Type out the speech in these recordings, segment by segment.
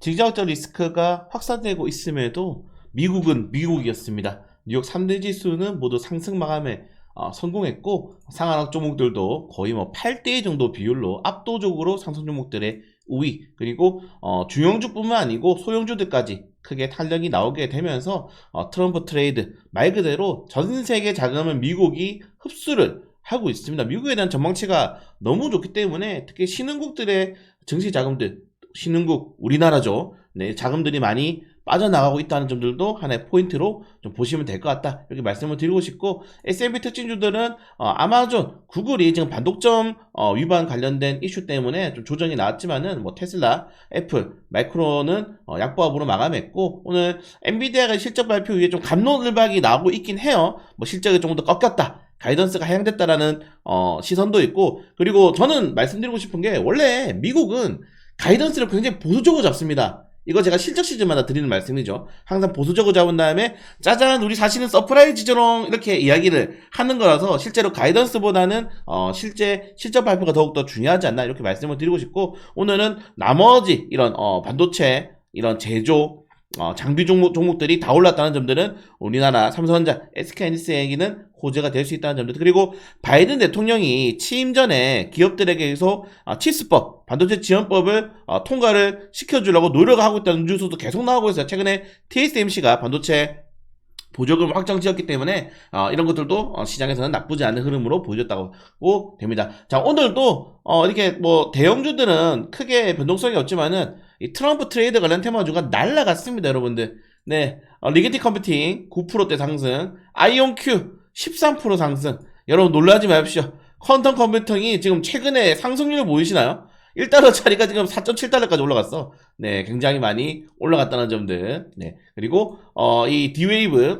지정학적 리스크가 확산되고 있음에도 미국은 미국이었습니다. 뉴욕 3대 지수는 모두 상승 마감에 어, 성공했고 상한학 종목들도 거의 뭐 8대2 정도 비율로 압도적으로 상승 종목들의 우위 그리고 어, 중형주뿐만 아니고 소형주들까지 크게 탄력이 나오게 되면서 어, 트럼프 트레이드 말 그대로 전 세계 자금을 미국이 흡수를 하고 있습니다. 미국에 대한 전망치가 너무 좋기 때문에 특히 신흥국들의 증시 자금들 신흥국 우리나라죠. 네, 자금들이 많이 빠져나가고 있다는 점들도 하나의 포인트로 좀 보시면 될 것 같다. 이렇게 말씀을 드리고 싶고 S&P 특징주들은 어, 아마존, 구글이 지금 반독점 어, 위반 관련된 이슈 때문에 좀 조정이 나왔지만은 뭐 테슬라, 애플, 마이크로는 어, 약보합으로 마감했고 오늘 엔비디아가 실적 발표 위에 좀 감론을박이 나오고 있긴 해요. 뭐 실적이 조금 더 꺾였다. 가이던스가 하향됐다라는 어, 시선도 있고 그리고 저는 말씀드리고 싶은 게 원래 미국은 가이던스를 굉장히 보수적으로 잡습니다. 이거 제가 실적 시즌마다 드리는 말씀이죠. 항상 보수적으로 잡은 다음에 짜잔 우리 사실은 서프라이즈처럼 이렇게 이야기를 하는 거라서 실제로 가이던스보다는 어, 실제 실적 발표가 더욱더 중요하지 않나 이렇게 말씀을 드리고 싶고 오늘은 나머지 이런 어, 반도체 이런 제조 어, 장비 종목, 종목들이 다 올랐다는 점들은 우리나라 삼성전자, SK하이닉스에게는 호재가 될 수 있다는 점들 그리고 바이든 대통령이 취임 전에 기업들에게 계속 어, 치스법, 반도체 지원법을 어, 통과를 시켜주려고 노력하고 있다는 뉴스도 계속 나오고 있어요. 최근에 TSMC가 반도체 보조금 확정 지었기 때문에 어, 이런 것들도 어, 시장에서는 나쁘지 않은 흐름으로 보여졌다고 됩니다. 자 오늘도 어, 이렇게 뭐 대형주들은 크게 변동성이 없지만은 이 트럼프 트레이드 관련 테마주가 날라갔습니다, 여러분들. 네, 어, 리게티 컴퓨팅 9%대 상승, 아이온큐 13% 상승. 여러분 놀라지 마십시오. 퀀텀 컴퓨팅이 지금 최근에 상승률 보이시나요? 1달러짜리가 지금 4.7달러까지 올라갔어. 네, 굉장히 많이 올라갔다는 점들. 네, 그리고 어, 이 D-Wave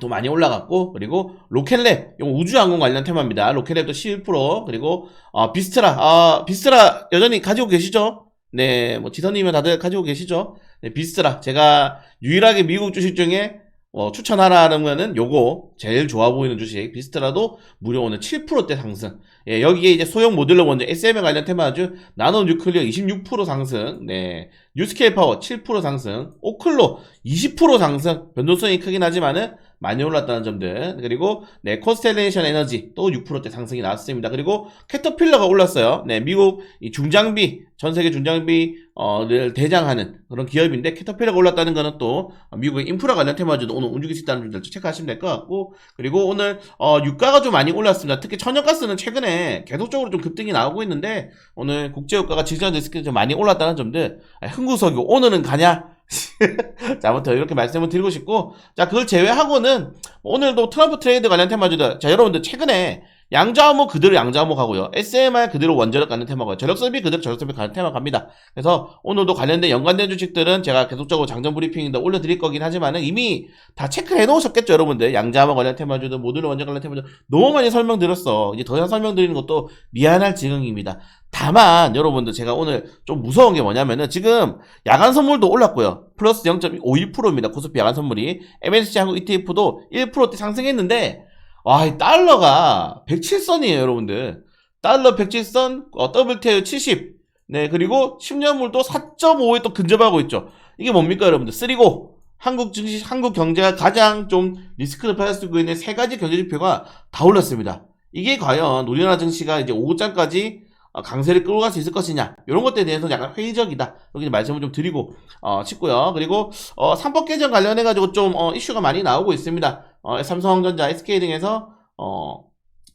도 많이 올라갔고 그리고 로켓랩 이 우주항공 관련 테마입니다. 로켓랩도 11% 그리고 어, 비스트라 아 비스트라 여전히 가지고 계시죠? 네, 뭐 지선님은 다들 가지고 계시죠? 네, 비스트라 제가 유일하게 미국 주식 중에 어, 추천하라는 거는 요거 제일 좋아 보이는 주식 비스트라도 무려 오늘 7%대 상승. 예, 여기에 이제 소형 모듈러 원전 SM에 관련 테마주 나노 뉴클리어 26% 상승. 네. 뉴스케일 파워 7% 상승. 오클로 20% 상승. 변동성이 크긴 하지만은 많이 올랐다는 점들. 그리고 네, 코스텔레이션 에너지 또 6%대 상승이 나왔습니다. 그리고 캐터필러가 올랐어요. 네, 미국 이 중장비 전 세계 중장비 어를 대장하는 그런 기업인데 캐터필러가 올랐다는 거는 또 미국의 인프라 관련 테마주도 오늘 움직일 수 있다는 점들 체크하시면 될 것 같고 그리고 오늘 어 유가가 좀 많이 올랐습니다. 특히 천연가스는 최근에 계속적으로 좀 급등이 나오고 있는데 오늘 국제유가가 지지한 리스크가 좀 많이 올랐다는 점들 아, 흥구석유 오늘은 가냐? 자, 아무튼 이렇게 말씀을 드리고 싶고, 자, 그걸 제외하고는, 오늘도 트럼프 트레이드 관련 테마주들, 자, 여러분들, 최근에 양자암호 그대로 양자암호 가고요. SMR 그대로 원자력 가는 테마고요. 저력섭이 그대로 저력섭이 가는 테마 갑니다. 그래서 오늘도 관련된 연관된 주식들은 제가 계속적으로 장전 브리핑인데 올려드릴 거긴 하지만은 이미 다 체크해 놓으셨겠죠, 여러분들. 양자암호 관련 테마주든 모듈 원자력 관련 테마주 너무 많이 설명드렸어. 이제 더 이상 설명드리는 것도 미안할 지경입니다. 다만 여러분들 제가 오늘 좀 무서운 게 뭐냐면은 지금 야간 선물도 올랐고요. 플러스 0.52%입니다. 코스피 야간 선물이. MSCI 한국 ETF도 1%대 상승했는데 와, 이 달러가 107선이에요, 여러분들. 달러 107선, 어, WTI 70. 네, 그리고 10년물도 4.5에 또 근접하고 있죠. 이게 뭡니까, 여러분들? 쓰리고 한국 증시, 한국 경제가 가장 좀 리스크를 수 있는 세 가지 경제 지표가 다 올랐습니다. 이게 과연 우리나라 증시가 이제 5장까지 강세를 끌고 갈 수 있을 것이냐. 이런 것들에 대해서 약간 회의적이다. 여기 말씀을 좀 드리고 어, 싶고요. 그리고 어, 삼법 개정 관련해 가지고 좀 어, 이슈가 많이 나오고 있습니다. 어, 삼성전자, SK 등에서 어,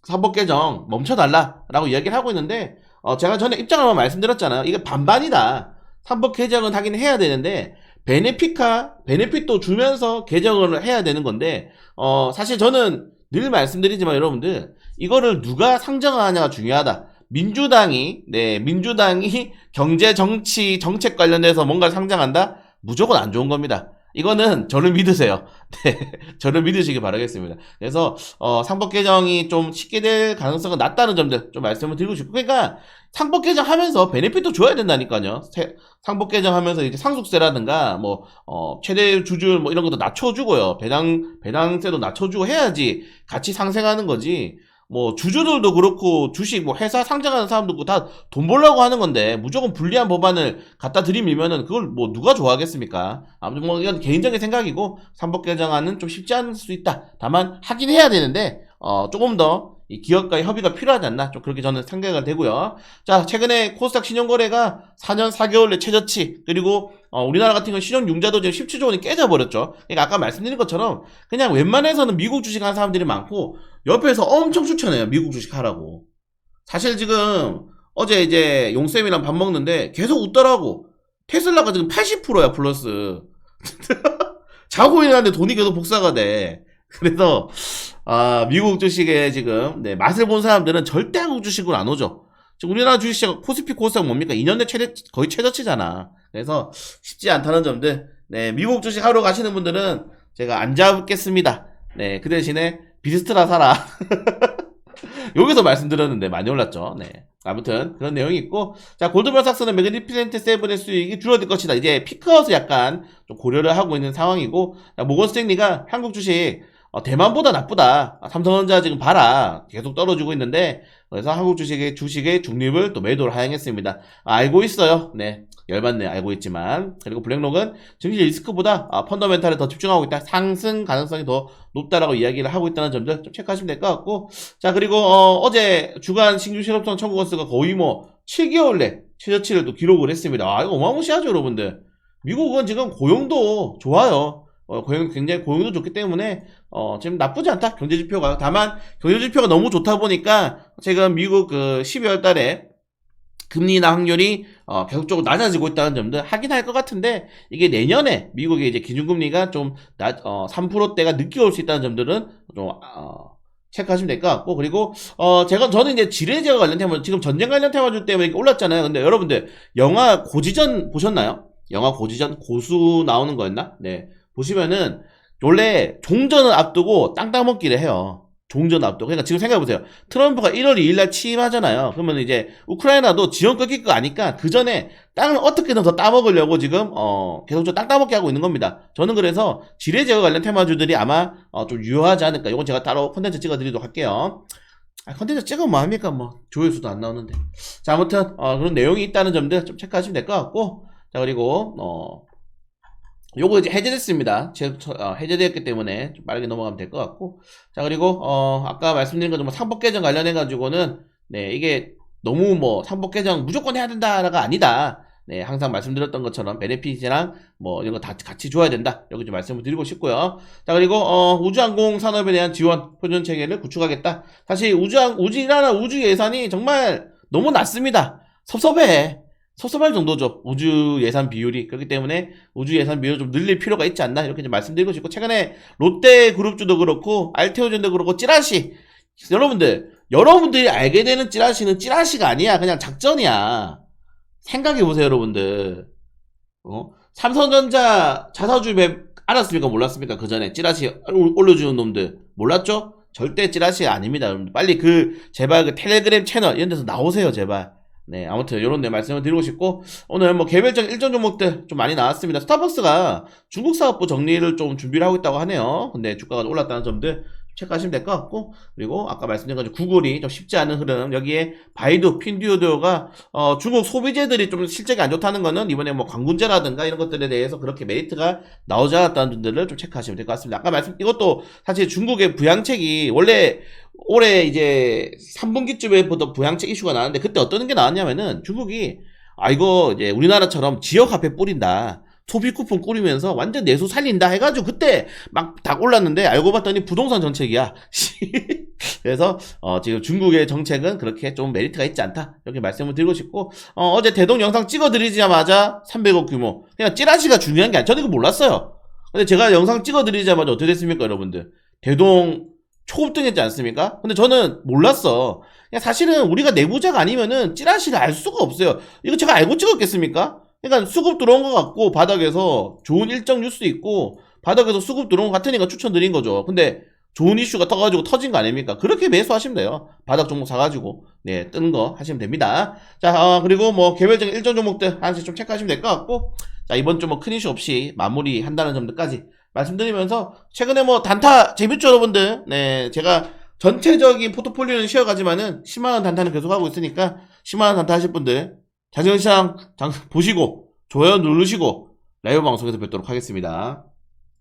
삼법 개정 멈춰달라 라고 이야기를 하고 있는데 어, 제가 전에 입장을 한번 말씀드렸잖아요. 이게 반반이다. 삼법 개정은 하긴 해야 되는데 베네핏카 베네핏도 주면서 개정을 해야 되는 건데 어, 사실 저는 늘 말씀드리지만 여러분들 이거를 누가 상정하냐가 중요하다 민주당이 네 민주당이 경제 정치 정책 관련해서 뭔가를 상장한다 무조건 안 좋은 겁니다. 이거는 저를 믿으세요. 네, 저를 믿으시기 바라겠습니다. 그래서 어, 상법 개정이 좀 쉽게 될 가능성은 낮다는 점들 좀 말씀을 드리고 싶고, 그러니까 상법 개정하면서 베네핏도 줘야 된다니까요. 세, 상법 개정하면서 이제 상속세라든가 뭐 어, 최대 주줄 뭐 이런 것도 낮춰주고요. 배당 배당세도 낮춰주고 해야지 같이 상생하는 거지. 뭐 주주들도 그렇고 주식 뭐 회사 상장하는 사람도 다 돈 벌려고 하는 건데 무조건 불리한 법안을 갖다 들이밀면은 그걸 뭐 누가 좋아하겠습니까? 아무튼 뭐 이건 개인적인 생각이고 삼법 개정안은 좀 쉽지 않을 수 있다. 다만 하긴 해야 되는데 어 조금 더 이 기업과의 협의가 필요하지 않나 좀 그렇게 저는 생각을 되고요. 자 최근에 코스닥 신용거래가 4년 4개월 내 최저치 그리고 어, 우리나라 같은 경우 신용융자도 지금 17조 원이 깨져버렸죠. 그러니까 아까 말씀드린 것처럼 그냥 웬만해서는 미국 주식 하는 사람들이 많고 옆에서 엄청 추천해요. 미국 주식 하라고. 사실 지금 어제 이제 용쌤이랑 밥 먹는데 계속 웃더라고. 테슬라가 지금 80%야 플러스. 자고 일어났는데 돈이 계속 복사가 돼. 그래서 아 미국 주식에 지금 네, 맛을 본 사람들은 절대 한국 주식으로 안 오죠. 지금 우리나라 주식시장 코스피 코스닥 뭡니까? 2년 내 최대 거의 최저치잖아. 그래서 쉽지 않다는 점들. 네 미국 주식 하러 가시는 분들은 제가 안 잡겠습니다. 네 그 대신에 비스트라 사라. 여기서 말씀드렸는데 많이 올랐죠. 네. 아무튼 그런 내용이 있고 자 골드만삭스는 매그니피센트 세븐의 수익이 줄어들 것이다. 이제 피크아웃을 약간 좀 고려를 하고 있는 상황이고 자, 모건 스탠리가 한국 주식 어, 대만보다 나쁘다. 아, 삼성전자 지금 봐라. 계속 떨어지고 있는데 그래서 한국 주식의 주식의 중립을 또 매도를 하행했습니다. 아, 알고 있어요. 네. 열받네 알고 있지만 그리고 블랙록은 증시 리스크보다 아, 펀더멘탈에 더 집중하고 있다 상승 가능성이 더 높다라고 이야기를 하고 있다는 점들 좀 체크하시면 될 것 같고 자 그리고 어, 제 주간 신규 실업성 청구 건수가 거의 뭐 7개월 내 최저치를 또 기록을 했습니다 아 이거 어마무시하죠 여러분들 미국은 지금 고용도 좋아요 어, 고용 굉장히 고용도 좋기 때문에 어, 지금 나쁘지 않다 경제 지표가 다만 경제 지표가 너무 좋다 보니까 지금 미국 그 12월 달에 금리 인하 확률이 어, 계속적으로 낮아지고 있다는 점들 확인할 것 같은데 이게 내년에 미국의 이제 기준금리가 좀 낮, 어, 3%대가 늦게 올 수 있다는 점들은 좀 어, 체크하시면 될 것 같고 그리고 어 제가 저는 이제 지뢰제와 관련 테마 지금 전쟁 관련 테마주 때문에 올랐잖아요. 근데 여러분들 영화 고지전 보셨나요? 영화 고지전 고수 나오는 거였나? 네 보시면은 원래 종전을 앞두고 땅 따먹기를 해요. 종전 앞두고. 그러니까 지금 생각해보세요. 트럼프가 1월 2일날 취임하잖아요. 그러면 이제 우크라이나도 지원 끊길 거 아니까 그 전에 땅을 어떻게든 더 따먹으려고 지금 어 계속 저땅 따먹기 하고 있는 겁니다. 저는 그래서 지뢰 제거 관련 테마주들이 아마 어, 좀 유효하지 않을까. 이건 제가 따로 콘텐츠 찍어드리도록 할게요. 아, 컨텐츠 찍으면 뭐합니까? 뭐 조회수도 안 나오는데. 자 아무튼 어, 그런 내용이 있다는 점들 좀 체크하시면 될 것 같고 자 그리고 어 요거 이제 해제됐습니다. 제, 어, 해제되었기 때문에 좀 빠르게 넘어가면 될 것 같고. 자, 그리고, 어, 아까 말씀드린 것처럼 상법 개정 관련해가지고는, 네, 이게 너무 뭐, 상법 개정 무조건 해야 된다가 아니다. 네, 항상 말씀드렸던 것처럼 베네핏이랑 뭐, 이런 거 다 같이 줘야 된다. 여기 좀 말씀을 드리고 싶고요. 자, 그리고, 어, 우주항공 산업에 대한 지원, 표준 체계를 구축하겠다. 사실 우주항, 우주나라 우주 예산이 정말 너무 낮습니다. 섭섭해. 섭섭할 정도죠. 우주 예산 비율이. 그렇기 때문에 우주 예산 비율을 좀 늘릴 필요가 있지 않나. 이렇게 좀 말씀드리고 싶고, 최근에 롯데 그룹주도 그렇고, 알테오젠도 그렇고, 찌라시. 여러분들, 여러분들이 알게 되는 찌라시는 찌라시가 아니야. 그냥 작전이야. 생각해보세요, 여러분들. 어? 삼성전자 자사주 맵 알았습니까? 몰랐습니까? 그 전에 찌라시 올려주는 놈들. 몰랐죠? 절대 찌라시 아닙니다, 여러분들. 빨리 그, 제발 그 텔레그램 채널, 이런 데서 나오세요, 제발. 네, 아무튼 이런 데 말씀을 드리고 싶고 오늘 뭐 개별적 일정 종목들 좀 많이 나왔습니다. 스타벅스가 중국 사업부 정리를 좀 준비를 하고 있다고 하네요. 근데 주가가 올랐다는 점들 체크하시면 될 것 같고 그리고 아까 말씀드린 것처럼 구글이 좀 쉽지 않은 흐름 여기에 바이두, 핀듀오도가 어, 중국 소비재들이 좀 실적이 안 좋다는 거는 이번에 뭐 광군제라든가 이런 것들에 대해서 그렇게 메리트가 나오지 않았다는 점들을 좀 체크하시면 될 것 같습니다. 아까 말씀 이것도 사실 중국의 부양책이 원래 올해 이제 3분기쯤에부터 부양책 이슈가 나왔는데 그때 어떤 게 나왔냐면은 중국이 아 이거 이제 우리나라처럼 지역 화폐 뿌린다. 소비 쿠폰 꾸리면서 완전 내수 살린다 해가지고 그때 막 다 올랐는데 알고 봤더니 부동산 정책이야. 그래서 어, 지금 중국의 정책은 그렇게 좀 메리트가 있지 않다 이렇게 말씀을 드리고 싶고 어, 제 대동 영상 찍어드리자마자 300억 규모 그냥 찌라시가 중요한 게 아니라 저는 이거 몰랐어요. 근데 제가 영상 찍어드리자마자 어떻게 됐습니까 여러분들? 대동 초급등했지 않습니까? 근데 저는 몰랐어. 사실은 우리가 내부자가 아니면은 찌라시를 알 수가 없어요. 이거 제가 알고 찍었겠습니까? 그러니까 수급 들어온 것 같고 바닥에서 좋은 일정 뉴스 있고 바닥에서 수급 들어온 것 같으니까 추천드린 거죠. 근데 좋은 이슈가 떠가지고 터진 거 아닙니까? 그렇게 매수하시면 돼요. 바닥 종목 사가지고 네 뜨는 거 하시면 됩니다. 자 어, 그리고 뭐 개별적인 일정 종목들 하나씩 좀 체크하시면 될 것 같고 자 이번 주 뭐 큰 이슈 없이 마무리한다는 점들까지 말씀드리면서 최근에 뭐 단타 재밌죠 여러분들 네 제가 전체적인 포트폴리오는 쉬어가지만은 10만원 단타는 계속하고 있으니까 10만원 단타 하실 분들 자전시장 장 보시고 좋아요 누르시고 라이브 방송에서 뵙도록 하겠습니다.